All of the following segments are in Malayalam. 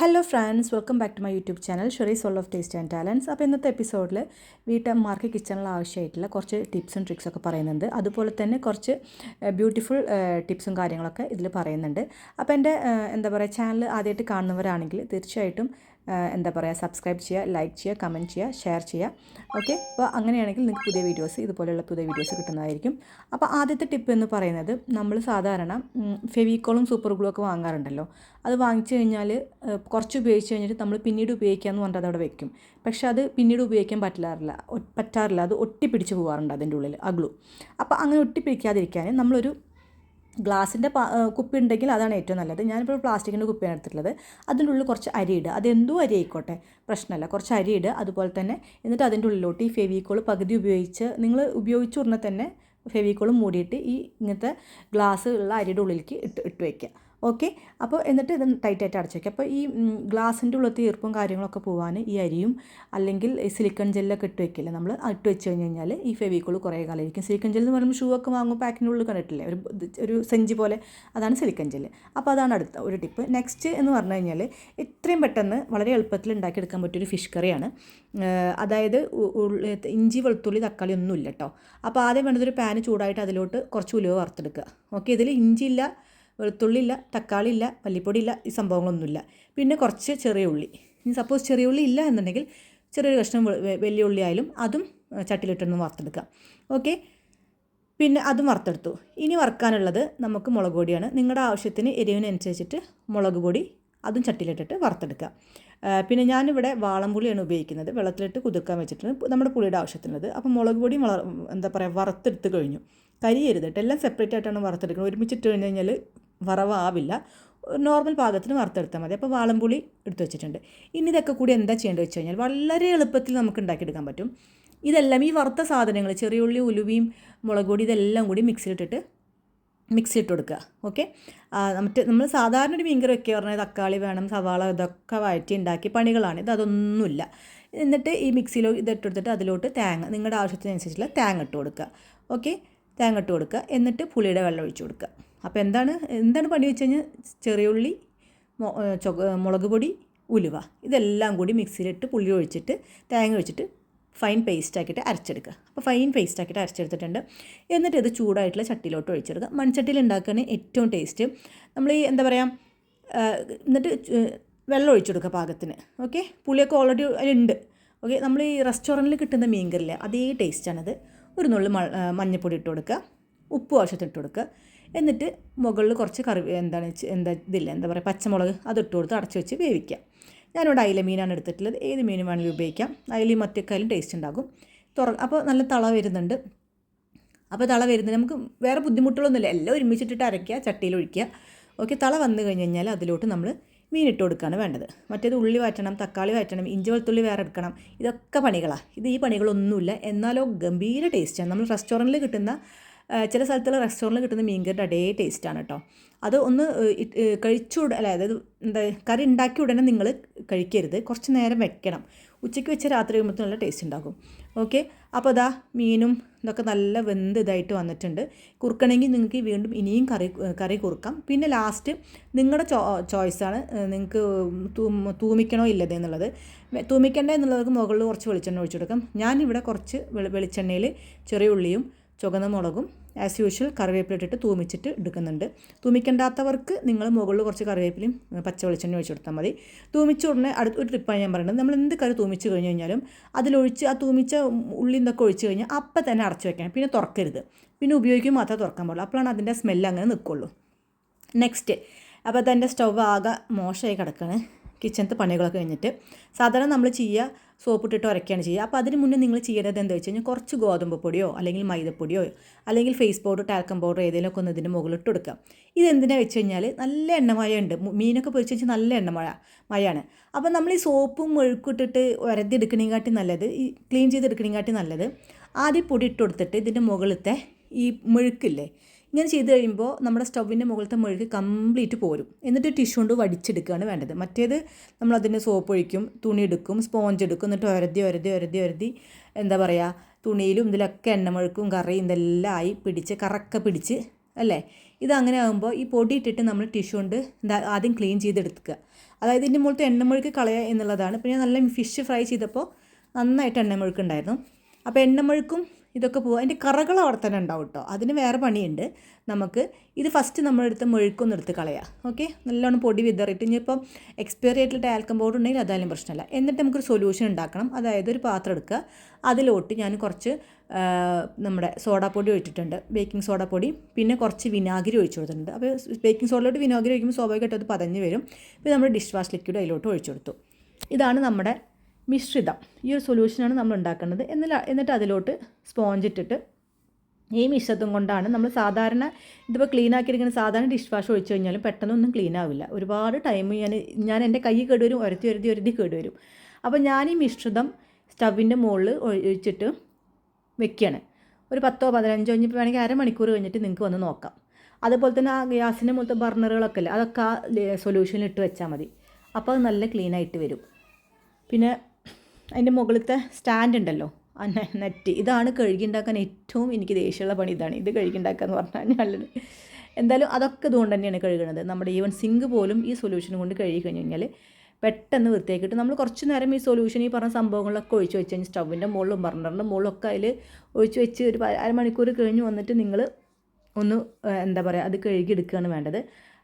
Hello friends welcome back to my YouTube channel Sherry soul of taste and talents അപ്പോൾ ഇന്നത്തെ എപ്പിസോഡിൽ വീട്ടമ്മമാർക്ക് കിച്ചണിൽ ആവശ്യമായിട്ടുള്ള കുറച്ച് ടിപ്സും ട്രിക്സൊക്കെ പറയുന്നുണ്ട്. അതുപോലെ തന്നെ കുറച്ച് ബ്യൂട്ടിഫുൾ ടിപ്സും കാര്യങ്ങളൊക്കെ ഇതിൽ പറയുന്നുണ്ട്. അപ്പോൾ എന്റെ എന്താ പറയുക ചാനൽ ആദ്യമായിട്ട് കാണുന്നവരാണെങ്കിൽ തീർച്ചയായിട്ടും എന്താ പറയുക സബ്സ്ക്രൈബ് ചെയ്യുക ലൈക്ക് ചെയ്യുക കമന്റ് ചെയ്യുക ഷെയർ ചെയ്യുക. ഓക്കെ അപ്പോൾ അങ്ങനെയാണെങ്കിൽ നിങ്ങൾക്ക് പുതിയ വീഡിയോസ് ഇതുപോലെയുള്ള പുതിയ വീഡിയോസ് കിട്ടുന്നതായിരിക്കും. അപ്പോൾ ആദ്യത്തെ ടിപ്പ് എന്ന് പറയുന്നത് നമ്മൾ സാധാരണ ഫെവിക്കോളും സൂപ്പർ ഗ്ലൂ ഒക്കെ വാങ്ങാറുണ്ടല്ലോ. അത് വാങ്ങിച്ചു കഴിഞ്ഞാൽ കുറച്ച് ഉപയോഗിച്ച് കഴിഞ്ഞിട്ട് നമ്മൾ പിന്നീട് ഉപയോഗിക്കാമെന്ന് പറഞ്ഞിട്ട് അതവിടെ വെക്കും. പക്ഷെ അത് പിന്നീട് ഉപയോഗിക്കാൻ പറ്റാറില്ല പറ്റാറില്ല. അത് ഒട്ടിപ്പിടിച്ച് പോകാറുണ്ട് അതിന്റെ ഉള്ളിൽ ആ ഗ്ലൂ അപ്പോൾ അങ്ങനെ ഒട്ടിപ്പിടിക്കാതിരിക്കാൻ നമ്മളൊരു ഗ്ലാസിന്റെ കുപ്പി ഉണ്ടെങ്കിൽ അതാണ് ഏറ്റവും നല്ലത്. ഞാനിപ്പോൾ പ്ലാസ്റ്റിക്കിന്റെ കുപ്പിയാണ് എടുത്തിട്ടുള്ളത്. അതിന്റെ ഉള്ളിൽ കുറച്ച് അരി ഇടുക. അതെന്തോ അരി ആയിക്കോട്ടെ പ്രശ്നമല്ല. കുറച്ച് അരി ഇടുക. അതുപോലെ തന്നെ എന്നിട്ട് അതിന്റെ ഉള്ളിലോട്ട് ഈ ഫെവിക്കോൾ പകുതി ഉപയോഗിച്ച് നിങ്ങൾ ഉപയോഗിച്ച ഉടനെ തന്നെ ഫെവിക്കോൾ മൂടിയിട്ട് ഈ ഇങ്ങനത്തെ ഗ്ലാസ് ഉള്ള അരിയുടെ ഉള്ളിലേക്ക് ഇട്ട് ഇട്ട് വയ്ക്കുക. ഓക്കെ. അപ്പോൾ എന്നിട്ട് ഇത് ടൈറ്റായിട്ട് അടച്ചു വയ്ക്കുക അപ്പോൾ ഈ ഗ്ലാസിന്റെ ഉള്ളത്തെ ഈർപ്പും കാര്യങ്ങളൊക്കെ പോകാൻ ഈ അരിയും അല്ലെങ്കിൽ സിലിക്കൺ ജെല്ലൊക്കെ ഇട്ട് വെക്കില്ല? നമ്മൾ ഇട്ട് വെച്ച് കഴിഞ്ഞ് കഴിഞ്ഞാൽ ഈ ഫെവിക്കോൾ കുറേ കാലം സിലിക്കൺ ജെൽ എന്ന് പറയുമ്പോൾ ഷൂ ഒക്കെ വാങ്ങും പാക്കിന്റെ ഉള്ളിൽ കണ്ടിട്ടില്ലേ? ഒരു ഒരു സെഞ്ചി പോലെ. അതാണ് സിലിക്കൺ ജെല്ല് അപ്പോൾ അതാണ് അടുത്ത ഒരു ടിപ്പ് നെക്സ്റ്റ് എന്ന് പറഞ്ഞു കഴിഞ്ഞാൽ ഇത്രയും പെട്ടെന്ന് വളരെ എളുപ്പത്തിൽ ഉണ്ടാക്കിയെടുക്കാൻ പറ്റിയൊരു ഫിഷ് കറിയാണ്. അതായത് ഇഞ്ചി വെളുത്തുള്ളി തക്കാളി ഒന്നുമില്ല കേട്ടോ അപ്പോൾ ആദ്യം വേണ്ടത് ഒരു പാന് ചൂടായിട്ട് അതിലോട്ട് കുറച്ച് ഉലുവ വറുത്തെടുക്കുക. ഓക്കെ. ഇതിൽ ഇഞ്ചി ഇല്ല വെളുത്തുള്ളി ഇല്ല തക്കാളി ഇല്ല മല്ലിപ്പൊടി ഇല്ല ഈ സംഭവങ്ങളൊന്നുമില്ല. പിന്നെ കുറച്ച് ചെറിയ ഉള്ളി. ഇനി സപ്പോസ് ചെറിയ ഉള്ളി ഇല്ല എന്നുണ്ടെങ്കിൽ ചെറിയൊരു കഷ്ണം വലിയ ഉള്ളി ആയാലും അതും ചട്ടിയിലിട്ടൊന്ന് വറുത്തെടുക്കാം. ഓക്കെ? പിന്നെ അതും വറുത്തെടുത്തു. ഇനി വറുക്കാനുള്ളത് നമുക്ക് മുളക് പൊടിയാണ്. നിങ്ങളുടെ ആവശ്യത്തിന് എരിവിനനുസരിച്ചിട്ട് മുളക് പൊടി അതും ചട്ടിയിലിട്ടിട്ട് വറുത്തെടുക്കുക പിന്നെ ഞാനിവിടെ വാളംപുളിയാണ് ഉപയോഗിക്കുന്നത്. വെള്ളത്തിലിട്ട് കുതിർക്കാൻ വെച്ചിട്ടുണ്ട് നമ്മുടെ പുളിയുടെ ആവശ്യത്തിനുള്ളത്. അപ്പോൾ മുളക് പൊടി എന്താ പറയുക വറുത്തെടുത്ത് കഴിഞ്ഞു. കരിയരുത്. എല്ലാം സെപ്പറേറ്റ് ആയിട്ടാണ് വറുത്തെടുക്കുന്നത്. ഒരുമിച്ചിട്ട് കഴിഞ്ഞ് കഴിഞ്ഞാൽ വറവാവില്ല. നോർമൽ പാകത്തിന് വറുത്തെടുത്താൽ മതി. അപ്പോൾ വാളംപുളി എടുത്തു വെച്ചിട്ടുണ്ട്. ഇനി ഇതൊക്കെ കൂടി എന്താ ചെയ്യേണ്ടത് വെച്ച് കഴിഞ്ഞാൽ വളരെ എളുപ്പത്തിൽ നമുക്ക് ഉണ്ടാക്കിയെടുക്കാൻ പറ്റും. ഇതെല്ലാം ഈ വറുത്ത സാധനങ്ങൾ ചെറിയ ഉള്ളി ഉലുവയും മുളക് പൊടി ഇതെല്ലാം കൂടി മിക്സിയിലിട്ടിട്ട് മിക്സി ഇട്ട് കൊടുക്കുക. ഓക്കെ? മറ്റേ നമ്മൾ സാധാരണ ഒരു മീൻകറി വെക്കുക പറഞ്ഞാൽ തക്കാളി വേണം സവാള ഇതൊക്കെ വഴറ്റി ഉണ്ടാക്കി പണികളാണ്. ഇത് അതൊന്നുമില്ല. എന്നിട്ട് ഈ മിക്സിയിൽ ഇതിട്ടെടുത്തിട്ട് അതിലോട്ട് തേങ്ങ നിങ്ങളുടെ ആവശ്യത്തിനനുസരിച്ചുള്ള തേങ്ങ ഇട്ട് കൊടുക്കുക. ഓക്കെ? തേങ്ങ ഇട്ട് കൊടുക്കുക എന്നിട്ട് പുളിയുടെ വെള്ളം ഒഴിച്ച് കൊടുക്കുക അപ്പോൾ എന്താണ് എന്താണ് പണി വെച്ച് കഴിഞ്ഞാൽ ചെറിയുള്ളി മുളക് പൊടി ഉലുവ ഇതെല്ലാം കൂടി മിക്സിയിലിട്ട് പുളി ഒഴിച്ചിട്ട് തേങ്ങ ഒഴിച്ചിട്ട് ഫൈൻ പേസ്റ്റ് ആക്കിയിട്ട് അരച്ചെടുക്കുക അപ്പോൾ ഫൈൻ പേസ്റ്റ് ആക്കിയിട്ട് അരച്ചെടുത്തിട്ടുണ്ട്. എന്നിട്ട് ഇത് ചൂടായിട്ടുള്ള ചട്ടിയിലോട്ട് ഒഴിച്ചെടുക്കുക മൺചട്ടിയിൽ ഉണ്ടാക്കുകയാണ് ഏറ്റവും ടേസ്റ്റ് നമ്മൾ ഈ എന്താ പറയുക എന്നിട്ട് വെള്ളം ഒഴിച്ചെടുക്കുക പാകത്തിന്. ഓക്കെ പുളിയൊക്കെ ഓൾറെഡി അതിലുണ്ട്. ഓക്കെ നമ്മൾ ഈ റെസ്റ്റോറന്റിൽ കിട്ടുന്ന മീൻകറില്ലേ അതേ ടേസ്റ്റാണത് ഒരു നുള്ളു മഞ്ഞൾപ്പൊടി ഇട്ട് കൊടുക്കുക. ഉപ്പ് ആവശ്യത്തിന് ഇട്ട് കൊടുക്കുക. എന്നിട്ട് മുകളിൽ കുറച്ച് കറി എന്താണ് എന്താ ഇതില്ല എന്താ പറയുക പച്ചമുളക് അത് ഇട്ട് കൊടുത്ത് അടച്ചു വെച്ച് വേവിക്കുക. ഞാനിവിടെ അയില മീനാണ് എടുത്തിട്ടുള്ളത്. ഏത് മീനും വേണമെങ്കിലും ഉപയോഗിക്കാം. അയിലയും മറ്റൊക്കെയായാലും ടേസ്റ്റ് ഉണ്ടാകും. തുറ അപ്പോൾ നല്ല തള വരുന്നുണ്ട്. അപ്പോൾ തള വരുന്നത് നമുക്ക് വേറെ ബുദ്ധിമുട്ടുകളൊന്നുമില്ല. എല്ലാം ഒരുമിച്ചിട്ടിട്ട് അരയ്ക്കുക ചട്ടിയിൽ ഒഴിക്കുക. ഓക്കെ തള വന്നു കഴിഞ്ഞ് കഴിഞ്ഞാൽ അതിലോട്ട് നമ്മൾ മീൻ ഇട്ട് കൊടുക്കുകയാണ് വേണ്ടത്. മറ്റേത് ഉള്ളി വാറ്റണം തക്കാളി വാറ്റണം ഇഞ്ചി വെളുത്തുള്ളി വേറെ എടുക്കണം. ഇതൊക്കെ പണികളാണ് ഇത് ഈ പണികളൊന്നുമില്ല. എന്നാലോ ഗംഭീര ടേസ്റ്റാണ് നമ്മൾ റെസ്റ്റോറന്റിൽ കിട്ടുന്ന ചില സ്ഥലത്തുള്ള റെസ്റ്റോറന്റിൽ കിട്ടുന്ന മീൻകറിയുടെ അതേ ടേസ്റ്റാണ് കേട്ടോ അത് ഒന്ന് കഴിച്ചു അതായത് എന്താ കറി ഉണ്ടാക്കി ഉടനെ നിങ്ങൾ കഴിക്കരുത്. കുറച്ച് നേരം വെക്കണം. ഉച്ചയ്ക്ക് വെച്ച് രാത്രി കഴിയുമ്പോൾ നല്ല ടേസ്റ്റ് ഉണ്ടാകും. ഓക്കെ അപ്പോൾ അതാ മീനും ഇതൊക്കെ നല്ല വെന്ത് ഇതായിട്ട് വന്നിട്ടുണ്ട്. കുറുക്കണമെങ്കിൽ നിങ്ങൾക്ക് വീണ്ടും ഇനിയും കറി കറി കുറുക്കാം. പിന്നെ ലാസ്റ്റ് നിങ്ങളുടെ ചോ ചോയ്സാണ് നിങ്ങൾക്ക് തൂമിക്കണോ ഇല്ലത് എന്നുള്ളത്. തൂമിക്കണ്ടേ എന്നുള്ളത് മുകളിൽ കുറച്ച് വെളിച്ചെണ്ണ ഒഴിച്ചു കൊടുക്കാം. ഞാനിവിടെ കുറച്ച് വെളി- വെളിച്ചെണ്ണയിൽ ചെറിയ ഉള്ളിയും ചുവന്ന മുളകും ആസ് യൂഷ്വൽ കറിവേപ്പില ഇട്ടിട്ട് തൂമിച്ചിട്ട് എടുക്കുന്നുണ്ട്. തൂമിക്കണ്ടാത്തവർക്ക് നിങ്ങൾ മുകളിൽ കുറച്ച് കറിവേപ്പിലയും പച്ച വെളിച്ചെണ്ണ ഒഴിച്ച് കൊടുത്താൽ മതി. തൂമിച്ച ഉടനെ അടുത്ത ഒരു ട്രിപ്പാണ് ഞാൻ പറയുന്നത്. നമ്മൾ എന്ത് കറി തൂമിച്ച് കഴിഞ്ഞ് കഴിഞ്ഞാലും അതിലൊഴിച്ച് ആ തൂമിച്ച ഉള്ളി ഇതൊക്കെ ഒഴിച്ച് കഴിഞ്ഞാൽ അപ്പം തന്നെ അടച്ചു വെക്കണം പിന്നെ തുറക്കരുത്. പിന്നെ ഉപയോഗിക്കുമ്പോൾ മാത്രമേ തുറക്കാൻ പാടുള്ളൂ. അപ്പോഴാണ് അതിന്റെ സ്മെല്ല് അങ്ങനെ നിൽക്കുള്ളൂ. നെക്സ്റ്റ് അപ്പോൾ അതെന്റെ സ്റ്റൗ ആകെ മോശമായി കിടക്കുകയാണ് കിച്ചണത്തെ പണികളൊക്കെ കഴിഞ്ഞിട്ട് സാധാരണ നമ്മൾ ചെയ്യുക സോപ്പിട്ടിട്ട് ഉരയ്ക്കുകയാണ് ചെയ്യുക. അപ്പോൾ അതിന് മുന്നേ നിങ്ങൾ ചെയ്യേണ്ടത് എന്താ വെച്ച് കഴിഞ്ഞാൽ കുറച്ച് ഗോതമ്പ് പൊടിയോ അല്ലെങ്കിൽ മൈദപ്പൊടിയോ അല്ലെങ്കിൽ ഫേസ് പൗഡർ ടാൽക്കം പൗഡർ ഏതെങ്കിലുമൊക്കെ ഒന്ന് ഇതിന്റെ മുകളിൽ ഇട്ട് കൊടുക്കുക. ഇതെന്തിനാ വെച്ച് കഴിഞ്ഞാൽ നല്ല എണ്ണമഴ ഉണ്ട് മീനൊക്കെ പൊരിച്ച് വെച്ചാൽ നല്ല എണ്ണമഴ മഴയാണ്. അപ്പോൾ നമ്മൾ ഈ സോപ്പും മെഴുക്കിട്ടിട്ട് ഉരതി എടുക്കണേക്കാട്ടി നല്ലത് ഈ ക്ലീൻ ചെയ്തെടുക്കണേക്കാട്ടി നല്ലത് ആദ്യം പൊടി ഇട്ട് കൊടുത്തിട്ട് ഇതിന്റെ മുകളിലത്തെ ഈ മെഴുക്കില്ലേ ഇങ്ങനെ ചെയ്ത് കഴിയുമ്പോൾ നമ്മുടെ സ്റ്റൗവിന്റെ മുകളിലത്തെ മുഴുകി കംപ്ലീറ്റ് പോരും. എന്നിട്ട് ടിഷ്യൂ കൊണ്ട് വടിച്ചെടുക്കുകയാണ് വേണ്ടത്. മറ്റേത് നമ്മളതിന് സോപ്പ് ഒഴിക്കും തുണി എടുക്കും സ്പോഞ്ച് എടുക്കും എന്നിട്ട് ഒരതി ഒരതി ഒരതി ഒരതി എന്താ പറയുക തുണിയിലും ഇതിലൊക്കെ എണ്ണമെഴുക്കും കറിയും ഇതെല്ലാം ആയി പിടിച്ച് കറക്ക പിടിച്ച് അല്ലേ? ഇത് അങ്ങനെ ആകുമ്പോൾ ഈ പൊടി ഇട്ടിട്ട് നമ്മൾ ടിഷ്യൂ കൊണ്ട് എന്താ ആദ്യം ക്ലീൻ ചെയ്തെടുക്കുക. അതായത് ഇതിന്റെ മുകളിലത്തെ എണ്ണമുഴുക്ക് കളയുക എന്നുള്ളതാണ്. പിന്നെ നല്ല ഫിഷ് ഫ്രൈ ചെയ്തപ്പോൾ നന്നായിട്ട് എണ്ണ മുഴുക്കുണ്ടായിരുന്നു. അപ്പോൾ എണ്ണമുഴുക്കും ഇതൊക്കെ പോകും അതിന്റെ കറകൾ അവിടെ തന്നെ ഉണ്ടാവും കേട്ടോ അതിന് വേറെ പണിയുണ്ട്. നമുക്ക് ഇത് ഫസ്റ്റ് നമ്മളെടുത്ത് മെഴുക്കൊന്നും എടുത്ത് കളയാം. ഓക്കെ നല്ലോണം പൊടി വിതറിയിട്ട് ഇനിയിപ്പം എക്സ്പയറി ആയിട്ടുള്ള ടാൽക്കം പൗഡർ ഉണ്ടെങ്കിൽ അതായാലും പ്രശ്നമില്ല. എന്നിട്ട് നമുക്കൊരു സൊല്യൂഷൻ ഉണ്ടാക്കണം. അതായത് ഒരു പാത്രം എടുക്കുക. അതിലോട്ട് ഞാൻ കുറച്ച് നമ്മുടെ നമ്മുടെ സോഡാപ്പൊടി ഒഴിച്ചിട്ടുണ്ട്. ബേക്കിംഗ് സോഡാപ്പൊടി പിന്നെ കുറച്ച് വിനാഗിരി ഒഴിച്ചു കൊടുത്തിട്ടുണ്ട്. അപ്പോൾ ബേക്കിംഗ് സോഡയിലോട്ട് വിനാഗിരി ഒഴിക്കുമ്പോൾ സ്വാഭാവികമായിട്ടും അത് പതഞ്ഞ് വരും. പിന്നെ നമ്മുടെ ഡിഷ് വാഷ് ലിക്വിഡ് അതിലോട്ട് ഒഴിച്ചു കൊടുത്തു. ഇതാണ് നമ്മുടെ മിശ്രിതം. ഈ ഒരു സൊല്യൂഷനാണ് നമ്മൾ ഉണ്ടാക്കുന്നത് എന്നിട്ട് എന്നിട്ട് അതിലോട്ട് സ്പോഞ്ച് ഇട്ടിട്ട് ഈ മിശ്രിതം കൊണ്ടാണ് നമ്മൾ സാധാരണ ഇതിപ്പോൾ ക്ലീൻ ആക്കിയിരിക്കുന്ന സാധാരണ ഡിഷ് വാഷ് ഒഴിച്ച് കഴിഞ്ഞാലും പെട്ടെന്നൊന്നും ക്ലീൻ ആവില്ല. ഒരുപാട് ടൈം ഞാൻ ഞാൻ എന്റെ കൈ കേടുവരും ഒരുത്തി ഒരുത്തി ഒരുത്തി കേടുവരും അപ്പോൾ ഞാൻ ഈ മിശ്രിതം സ്റ്റവിന്റെ മുകളിൽ ഒഴിച്ചിട്ട് വെക്കുകയാണ് ഒരു പത്തോ പതിനഞ്ചോ ഇനിയിപ്പോൾ വേണമെങ്കിൽ അരമണിക്കൂർ കഴിഞ്ഞിട്ട് നിങ്ങൾക്ക് വന്ന് നോക്കാം. അതുപോലെ തന്നെ ആ ഗ്യാസിന്റെ മുകളിലത്തെ ബർണറുകളൊക്കെ അല്ലേ അതൊക്കെ ആ സൊല്യൂഷനിൽ ഇട്ട് വെച്ചാൽ മതി. അപ്പോൾ അത് നല്ല ക്ലീൻ ആയിട്ട് വരും. പിന്നെ അതിന്റെ മുകളിലത്തെ സ്റ്റാൻഡ് ഉണ്ടല്ലോ ആ നെറ്റ്. ഇതാണ് കഴുകിണ്ടാക്കാൻ ഏറ്റവും എനിക്ക് ദേഷ്യമുള്ള പണി. ഇതാണ് ഇത് കഴുകിണ്ടാക്കുക എന്ന് പറഞ്ഞാൽ നല്ലത്. എന്തായാലും അതൊക്കെ ഇതുകൊണ്ട് തന്നെയാണ് കഴുകുന്നത് നമ്മുടെ ഈവൻ സിങ്ക് പോലും ഈ സൊല്യൂഷൻ കൊണ്ട് കഴുകി കഴിഞ്ഞ് കഴിഞ്ഞാൽ പെട്ടെന്ന് വൃത്തിയാക്കിയിട്ട് നമ്മൾ കുറച്ച് നേരം ഈ സൊല്യൂഷൻ ഈ പറഞ്ഞ സംഭവങ്ങളൊക്കെ ഒഴിച്ച് വെച്ച് കഴിഞ്ഞാൽ സ്റ്റൗവിന്റെ മുകളിലും ബർണറിന്റെ മുകളിലൊക്കെ അതിൽ ഒഴിച്ച് വെച്ച് ഒരു അരമണിക്കൂർ കഴിഞ്ഞ് വന്നിട്ട് നിങ്ങൾ ഒന്ന് എന്താ പറയുക അത് കഴുകിയെടുക്കുകയാണ് വേണ്ടത്.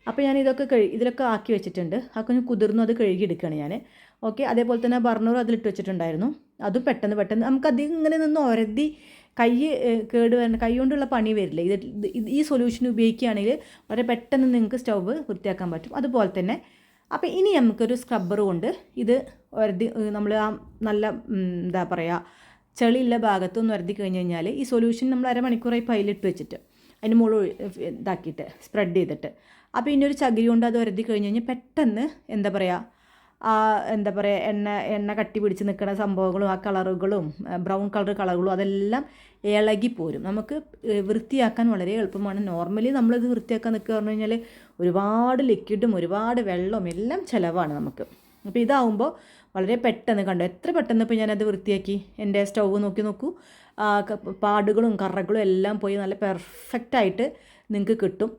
അപ്പോൾ ഞാൻ ഇതൊക്കെ കഴുകി ഇതിലൊക്കെ ആക്കി വെച്ചിട്ടുണ്ട്. അതൊക്കെ ഒന്ന് കുതിർന്നു അത് കഴുകിയെടുക്കുകയാണ് ഞാൻ. ഓക്കെ അതേപോലെ തന്നെ ബർണറും അതിലിട്ട് വെച്ചിട്ടുണ്ടായിരുന്നു. അതും പെട്ടെന്ന് പെട്ടെന്ന് നമുക്ക് അധികം ഇങ്ങനെ നിന്ന് ഒരതി കൈ കേട് വരണം കൈ കൊണ്ടുള്ള പണി വരില്ല. ഇത് ഈ സൊല്യൂഷൻ ഉപയോഗിക്കുകയാണെങ്കിൽ വളരെ പെട്ടെന്ന് നിങ്ങൾക്ക് സ്റ്റൗവ് വൃത്തിയാക്കാൻ പറ്റും. അതുപോലെ തന്നെ അപ്പോൾ ഇനി നമുക്കൊരു സ്ക്രബ്ബർ കൊണ്ട് ഇത് ഒരതി നമ്മൾ ആ നല്ല എന്താ പറയുക ചെളിയുള്ള ഭാഗത്തൊന്ന് ഒരതി കഴിഞ്ഞ് കഴിഞ്ഞാൽ ഈ സൊല്യൂഷൻ നമ്മൾ അരമണിക്കൂറായി പൈലിട്ട് വെച്ചിട്ട് അതിന് മുകളിൽ ഇതാക്കിയിട്ട് സ്പ്രെഡ് ചെയ്തിട്ട്. അപ്പോൾ ഇനി ഒരു ചകിരി കൊണ്ട് അത് ഒരതി കഴിഞ്ഞ് കഴിഞ്ഞാൽ പെട്ടെന്ന് എന്താ പറയുക ആ എന്താ പറയുക എണ്ണ എണ്ണ കട്ടി പിടിച്ച് നിൽക്കുന്ന സംഭവങ്ങളും ആ കളറുകളും ബ്രൗൺ കളർ കളറുകളും അതെല്ലാം ഇളകി പോരും. നമുക്ക് വൃത്തിയാക്കാൻ വളരെ എളുപ്പമാണ്. നോർമലി നമ്മളിത് വൃത്തിയാക്കാൻ നിൽക്കുക പറഞ്ഞു കഴിഞ്ഞാൽ ഒരുപാട് ലിക്വിഡും ഒരുപാട് വെള്ളവും എല്ലാം ചിലവാണ് നമുക്ക്. അപ്പോൾ ഇതാവുമ്പോൾ വളരെ പെട്ടെന്ന് കണ്ടു എത്ര പെട്ടെന്ന് ഇപ്പോൾ ഞാനത് വൃത്തിയാക്കി? എന്റെ സ്റ്റൗവ് നോക്കി നോക്കൂ. പാടുകളും കറകളും എല്ലാം പോയി നല്ല പെർഫെക്റ്റായിട്ട് നിങ്ങൾക്ക് കിട്ടും.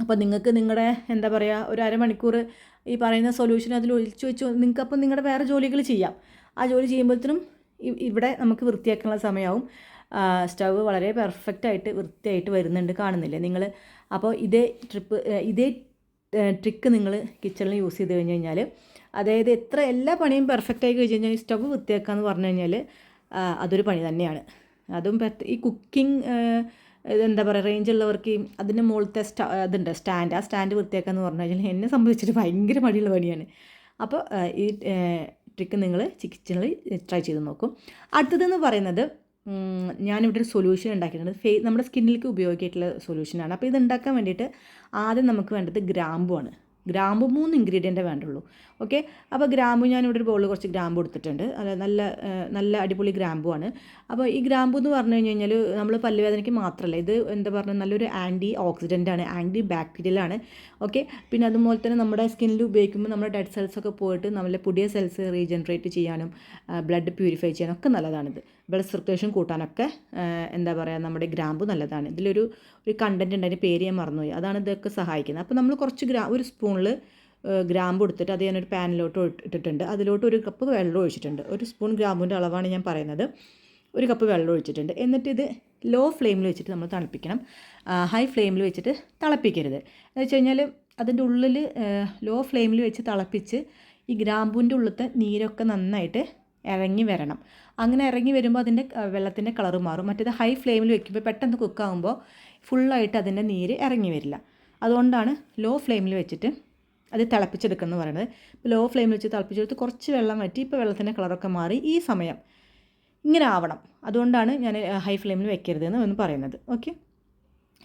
അപ്പോൾ നിങ്ങൾക്ക് നിങ്ങളുടെ എന്താ പറയുക ഒരു അരമണിക്കൂർ ഈ പറയുന്ന സൊല്യൂഷൻ അതിൽ ഒഴിച്ചു വെച്ചു നിങ്ങൾക്കപ്പം നിങ്ങളുടെ വേറെ ജോലികൾ ചെയ്യാം. ആ ജോലി ചെയ്യുമ്പോഴത്തേനും ഇവിടെ നമുക്ക് വൃത്തിയാക്കാനുള്ള സമയമാവും സ്റ്റവ് വളരെ പെർഫെക്റ്റായിട്ട് വൃത്തിയായിട്ട് വരുന്നുണ്ട് കാണുന്നില്ലേ നിങ്ങൾ? അപ്പോൾ ഇതേ ട്രിപ്പ് ഇതേ ട്രിക്ക് നിങ്ങൾ കിച്ചണിൽ യൂസ് ചെയ്ത് കഴിഞ്ഞ് കഴിഞ്ഞാൽ അതായത് എത്ര എല്ലാ പണിയും പെർഫെക്റ്റായി കഴിഞ്ഞ് കഴിഞ്ഞാൽ സ്റ്റവ് വൃത്തിയാക്കുക എന്ന് പറഞ്ഞു കഴിഞ്ഞാൽ അതൊരു പണി തന്നെയാണ്. അതും ഈ കുക്കിംഗ് എന്താ പറയുക റേഞ്ച് ഉള്ളവർക്ക് ഈ അതിന്റെ മുകളിലത്തെ സ്റ്റാ ഇതുണ്ട്. സ്റ്റാൻഡ് ആ സ്റ്റാൻഡ് വൃത്തിയാക്കാന്ന് പറഞ്ഞു കഴിഞ്ഞാൽ എന്നെ സംബന്ധിച്ചിട്ട് ഭയങ്കര മടിയുള്ള പണിയാണ്. അപ്പോൾ ഈ ട്രിക്ക് നിങ്ങൾ കിച്ചണിൽ ട്രൈ ചെയ്ത് നോക്കും. അടുത്തതെന്ന് പറയുന്നത് ഞാനിവിടെ ഒരു സൊല്യൂഷൻ ഉണ്ടാക്കിയിട്ടുണ്ട്. ഫേ നമ്മുടെ സ്കിന്നിലേക്ക് ഉപയോഗിക്കായിട്ടുള്ള സൊല്യൂഷനാണ് അപ്പോൾ ഇത് ഉണ്ടാക്കാൻ വേണ്ടിയിട്ട് ആദ്യം നമുക്ക് വേണ്ടത് ഗ്രാമ്പുമാണ് ഗ്രാമ്പു മൂന്ന് ഇൻഗ്രീഡിയന്റെ വേണ്ടുള്ളൂ. ഓക്കെ അപ്പോൾ ഗ്രാമ്പു ഞാനിവിടെ ഒരു ബൗളിൽ കുറച്ച് ഗ്രാമ്പു എടുത്തിട്ടുണ്ട്. അത് നല്ല നല്ല അടിപൊളി ഗ്രാമ്പുമാണ് അപ്പോൾ ഈ ഗ്രാമ്പു എന്ന് പറഞ്ഞു കഴിഞ്ഞ് കഴിഞ്ഞാൽ നമ്മൾ പല്ലുവേദനയ്ക്ക് മാത്രമല്ല ഇത് എന്താ പറയുക നല്ലൊരു ആന്റി ഓക്സിഡന്റ് ആണ് ആന്റി ബാക്ടീരിയൽ ആണ്. ഓക്കെ പിന്നെ അതുപോലെ തന്നെ നമ്മുടെ സ്കിന്നിൽ ഉപയോഗിക്കുമ്പോൾ നമ്മുടെ ഡെഡ് സെൽസൊക്കെ പോയിട്ട് നമ്മളെ പുതിയ സെൽസ് റീജനറേറ്റ് ചെയ്യാനും ബ്ലഡ് പ്യൂരിഫൈ ചെയ്യാനും ഒക്കെ നല്ലതാണിത്. ബ്ലഡ് സർക്കുലേഷൻ കൂട്ടാനൊക്കെ എന്താ പറയുക നമ്മുടെ ഗ്രാമ്പു നല്ലതാണ്. ഇതിലൊരു ഒരു കണ്ടന്റ് ഉണ്ട് അതിന്റെ പേര് ഞാൻ മറന്നുപോയി. അതാണ് ഇതൊക്കെ സഹായിക്കുന്നത്. അപ്പോൾ നമ്മൾ കുറച്ച് ഗ്രാ ഒരു സ്പൂണിൽ ഗ്രാമ്പ് എടുത്തിട്ട് അത് ഞാനൊരു പാനിലോട്ട് ഇട്ടിട്ടുണ്ട്. അതിലോട്ട് ഒരു കപ്പ് വെള്ളം ഒഴിച്ചിട്ടുണ്ട്. ഒരു സ്പൂൺ ഗ്രാമ്പിന്റെ അളവാണ് ഞാൻ പറയുന്നത്. ഒരു കപ്പ് വെള്ളം ഒഴിച്ചിട്ടുണ്ട്. എന്നിട്ട് ഇത് ലോ ഫ്ലെയിമിൽ വെച്ചിട്ട് നമ്മൾ തണുപ്പിക്കണം. ഹൈ ഫ്ലെയിമിൽ വെച്ചിട്ട് തിളപ്പിക്കരുത്. എന്ന് വെച്ച് കഴിഞ്ഞാൽ അതിന്റെ ഉള്ളിൽ ലോ ഫ്ലെയിമിൽ വെച്ച് തിളപ്പിച്ച് ഈ ഗ്രാമ്പൂന്റെ ഉള്ളിലത്തെ നീരൊക്കെ നന്നായിട്ട് ഇറങ്ങി വരണം. അങ്ങനെ ഇറങ്ങി വരുമ്പോൾ അതിന്റെ വെള്ളത്തിന്റെ കളർ മാറും. മറ്റേത് ഹൈ ഫ്ലെയിമിൽ വെക്കുമ്പോൾ പെട്ടെന്ന് കുക്കാകുമ്പോൾ ഫുള്ളായിട്ട് അതിന്റെ നീര് ഇറങ്ങി വരില്ല. അതുകൊണ്ടാണ് ലോ ഫ്ലെയിമിൽ വെച്ചിട്ട് അത് തിളപ്പിച്ചെടുക്കണം പറയുന്നത്. പറയുന്നത് ലോ ഫ്ലെയിമിൽ വെച്ച് തിളപ്പിച്ചെടുത്ത് കുറച്ച് വെള്ളം വറ്റി ഇപ്പോൾ വെള്ളത്തിന്റെ കളറൊക്കെ മാറി ഈ സമയം. ഇങ്ങനെ ആവണം. അതുകൊണ്ടാണ് ഞാൻ ഹൈ ഫ്ലെയിമിൽ വെക്കരുതെന്ന് ഒന്ന് പറയുന്നത്. ഓക്കെ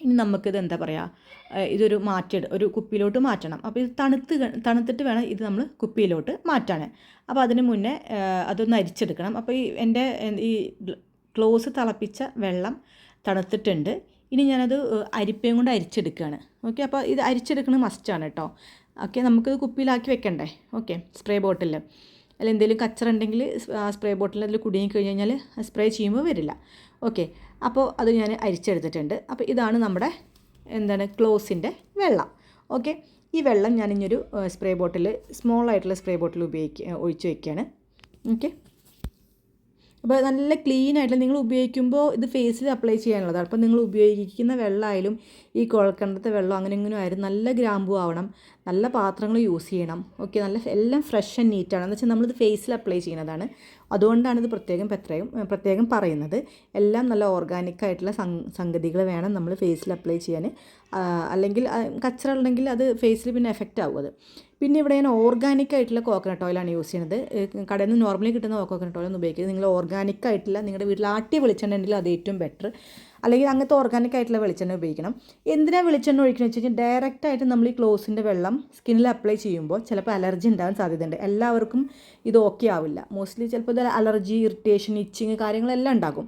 ഇനി നമുക്കിത് എന്താ പറയുക ഇതൊരു മാറ്റിയെടു ഒരു കുപ്പിയിലോട്ട് മാറ്റണം. അപ്പോൾ ഇത് തണുത്ത് തണുത്തിട്ട് വേണം ഇത് നമ്മൾ കുപ്പിയിലോട്ട് മാറ്റാൻ അപ്പോൾ അതിന് മുന്നേ അതൊന്ന് അരിച്ചെടുക്കണം. അപ്പോൾ ഈ എന്റെ ഈ ക്ലോസ് തിളപ്പിച്ച വെള്ളം തണുത്തിട്ടുണ്ട്. ഇനി ഞാനത് അരിപ്പയും കൊണ്ട് അരിച്ചെടുക്കുകയാണ് ഓക്കെ അപ്പോൾ ഇത് അരിച്ചെടുക്കുന്നത് മസ്റ്റാണ് കേട്ടോ ഓക്കെ നമുക്കിത് കുപ്പിയിലാക്കി വെക്കണ്ടേ? ഓക്കെ സ്പ്രേ ബോട്ടിൽ അല്ല എന്തെങ്കിലും കച്ചറുണ്ടെങ്കിൽ സ്പ്രേ ബോട്ടിൽ അതിൽ കുടുങ്ങി കഴിഞ്ഞ് കഴിഞ്ഞാൽ സ്പ്രേ ചെയ്യുമ്പോൾ വരില്ല. ഓക്കെ അപ്പോൾ അത് ഞാൻ അരിച്ചെടുത്തിട്ടുണ്ട്. അപ്പോൾ ഇതാണ് നമ്മുടെ എന്താണ് ക്ലോസിന്റെ വെള്ളം. ഓക്കെ. ഈ വെള്ളം ഞാനിഞ്ഞൊരു സ്പ്രേ ബോട്ടിൽ സ്മോൾ ആയിട്ടുള്ള സ്പ്രേ ബോട്ടിൽ ഉപയോഗിക്കുക ഒഴിച്ചു വയ്ക്കുകയാണ് ഓക്കെ. അപ്പോൾ നല്ല ക്ലീൻ ആയിട്ട് നിങ്ങൾ ഉപയോഗിക്കുമ്പോൾ ഇത് ഫേസിൽ അപ്ലൈ ചെയ്യാനുള്ളതാണ്. അപ്പോൾ നിങ്ങൾ ഉപയോഗിക്കുന്ന വെള്ളമായാലും ഈ കുഴൽക്കിണറത്തെ വെള്ളം അങ്ങനെ ഇങ്ങനെ ആയാലും നല്ല ഗ്രാമ്പു ആവണം നല്ല പാത്രങ്ങൾ യൂസ് ചെയ്യണം ഓക്കെ നല്ല എല്ലാം ഫ്രഷ് ആൻഡ് നീറ്റാണ് എന്ന് വെച്ചാൽ നമ്മളിത് ഫേസിൽ അപ്ലൈ ചെയ്യുന്നതാണ്. അതുകൊണ്ടാണ് ഇത് പ്രത്യേകം പ്രത്യേകം പ്രത്യേകം പറയുന്നത്. എല്ലാം നല്ല ഓർഗാനിക് ആയിട്ടുള്ള സംഗതികൾ വേണം നമ്മൾ ഫേസിൽ അപ്ലൈ ചെയ്യാൻ അല്ലെങ്കിൽ കച്ചറ ഉണ്ടെങ്കിൽ അത് ഫേസിൽ പിന്നെ എഫക്റ്റ് ആവും അത്. പിന്നെ ഇവിടെ ഞാൻ ഓർഗാനിക് ആയിട്ടുള്ള കോക്കനട്ട് ഓയിലാണ് യൂസ് ചെയ്യുന്നത്. കടയിൽ നിന്ന് നോർമലി കിട്ടുന്ന കോക്കനട്ട് ഓയിൽ ഒന്നും ഉപയോഗിക്കുന്നത് നിങ്ങൾ ഓർഗാനിക് ആയിട്ടുള്ള നിങ്ങളുടെ വീട്ടിൽ ആട്ടിയ വെളിച്ചെണ്ണ ഉണ്ടെങ്കിൽ അത് ഏറ്റവും ബെറ്റർ അല്ലെങ്കിൽ അങ്ങനത്തെ ഓർഗാനിക് ആയിട്ടുള്ള വെളിച്ചെണ്ണ ഉപയോഗിക്കണം. എന്തിനാണ് വെളിച്ചെണ്ണ ഒഴിക്കുന്നത് വെച്ച് കഴിഞ്ഞാൽ ഡയറക്റ്റ് ആയിട്ട് നമ്മൾ ഈ ക്ലോസിന്റെ വെള്ളം സ്കിന്നിൽ അപ്ലൈ ചെയ്യുമ്പോൾ ചിലപ്പോൾ അലർജി ഉണ്ടാകാൻ സാധ്യതയുണ്ട്. എല്ലാവർക്കും ഇത് ഓക്കെ ആവില്ല. മോസ്റ്റ്ലി ചിലപ്പോൾ ഇത് അലർജി ഇറിറ്റേഷൻ ഇച്ചിങ് കാര്യങ്ങളെല്ലാം ഉണ്ടാകും.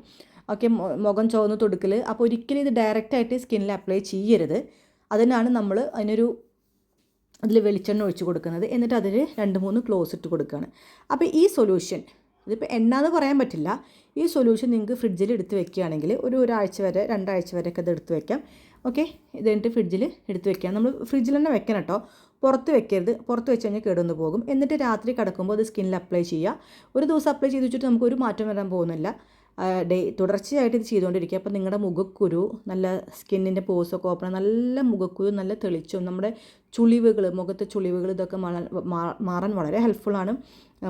ഓക്കെ മുഖം ചുവന്ന് തൊടുക്കൽ അപ്പോൾ ഒരിക്കലും ഇത് ഡയറക്റ്റായിട്ട് സ്കിന്നിൽ അപ്ലൈ ചെയ്യരുത്. അതിനാണ് നമ്മൾ അതിനൊരു അതിൽ വെളിച്ചെണ്ണ ഒഴിച്ച് കൊടുക്കുന്നത്. എന്നിട്ട് അതിൽ രണ്ട് മൂന്ന് ക്ലോസ് ഇട്ട് കൊടുക്കുകയാണ് അപ്പോൾ ഈ സൊല്യൂഷൻ ഇതിപ്പോൾ എണ്ണ എന്ന് പറയാൻ പറ്റില്ല. ഈ സൊല്യൂഷൻ നിങ്ങൾക്ക് ഫ്രിഡ്ജിൽ എടുത്ത് വെക്കുകയാണെങ്കിൽ ഒരു ഒരാഴ്ച വരെ രണ്ടാഴ്ച വരെയൊക്കെ ഇത് എടുത്ത് വെക്കാം. ഓക്കെ ഇത് ഫ്രിഡ്ജിൽ എടുത്ത് വെക്കാം. നമ്മൾ ഫ്രിഡ്ജിൽ തന്നെ വെക്കണം കേട്ടോ പുറത്ത് വെക്കരുത്. പുറത്ത് വെച്ച് കഴിഞ്ഞാൽ കേടൊന്ന് പോകും. എന്നിട്ട് രാത്രി കിടക്കുമ്പോൾ അത് സ്കിന്നിൽ അപ്ലൈ ചെയ്യുക ഒരു ദിവസം അപ്ലൈ ചെയ്ത് വെച്ചിട്ട് നമുക്ക് ഒരു മാറ്റം വരാൻ പോകുന്നില്ല. ഡേ തുടർച്ചയായിട്ട് ഇത് ചെയ്തുകൊണ്ടിരിക്കുക. അപ്പോൾ നിങ്ങളുടെ മുഖക്കുരു നല്ല സ്കിന്നിന്റെ പോസൊക്കെ ഓപ്പൺ നല്ല മുഖക്കുരു നല്ല തെളിച്ചും നമ്മുടെ ചുളിവുകൾ മുഖത്തെ ചുളിവുകൾ ഇതൊക്കെ മാറാൻ വളരെ ഹെൽപ്ഫുള്ളാണ്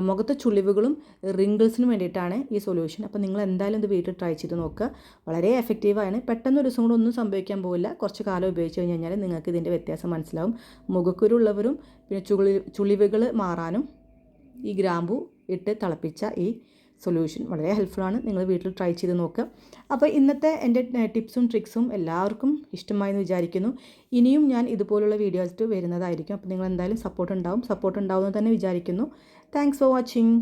മുഖത്തെ ചുളിവുകളും റിങ്കിൾസിനും വേണ്ടിയിട്ടാണ് ഈ സൊല്യൂഷൻ അപ്പോൾ നിങ്ങൾ എന്തായാലും ഇത് വീട്ടിൽ ട്രൈ ചെയ്ത് നോക്കുക. വളരെ എഫക്റ്റീവാണ് പെട്ടെന്ന് ഒരു ദിവസം കൂടെ ഒന്നും സംഭവിക്കാൻ പോകില്ല കുറച്ച് കാലം ഉപയോഗിച്ച് കഴിഞ്ഞ് കഴിഞ്ഞാൽ നിങ്ങൾക്ക് ഇതിന്റെ വ്യത്യാസം മനസ്സിലാവും. മുഖക്കുരുള്ളവരും പിന്നെ ചുളി ചുളിവുകൾ മാറാനും ഈ ഗ്രാമ്പു ഇട്ട് തിളപ്പിച്ച ഈ സൊല്യൂഷൻ. വളരെ ഹെൽപ്ഫുള്ളാണ്. നിങ്ങൾ വീട്ടിൽ ട്രൈ ചെയ്ത് നോക്കുക അപ്പോൾ ഇന്നത്തെ എന്റെ ടിപ്സും ട്രിക്സും എല്ലാവർക്കും ഇഷ്ടമായെന്ന് വിചാരിക്കുന്നു. ഇനിയും ഞാൻ ഇതുപോലുള്ള വീഡിയോസ് വരുന്നതായിരിക്കും. അപ്പോൾ നിങ്ങൾ എന്തായാലും സപ്പോർട്ട് ഉണ്ടാവും. സപ്പോർട്ട് ഉണ്ടാവുമെന്ന് തന്നെ വിചാരിക്കുന്നു. Thanks for watching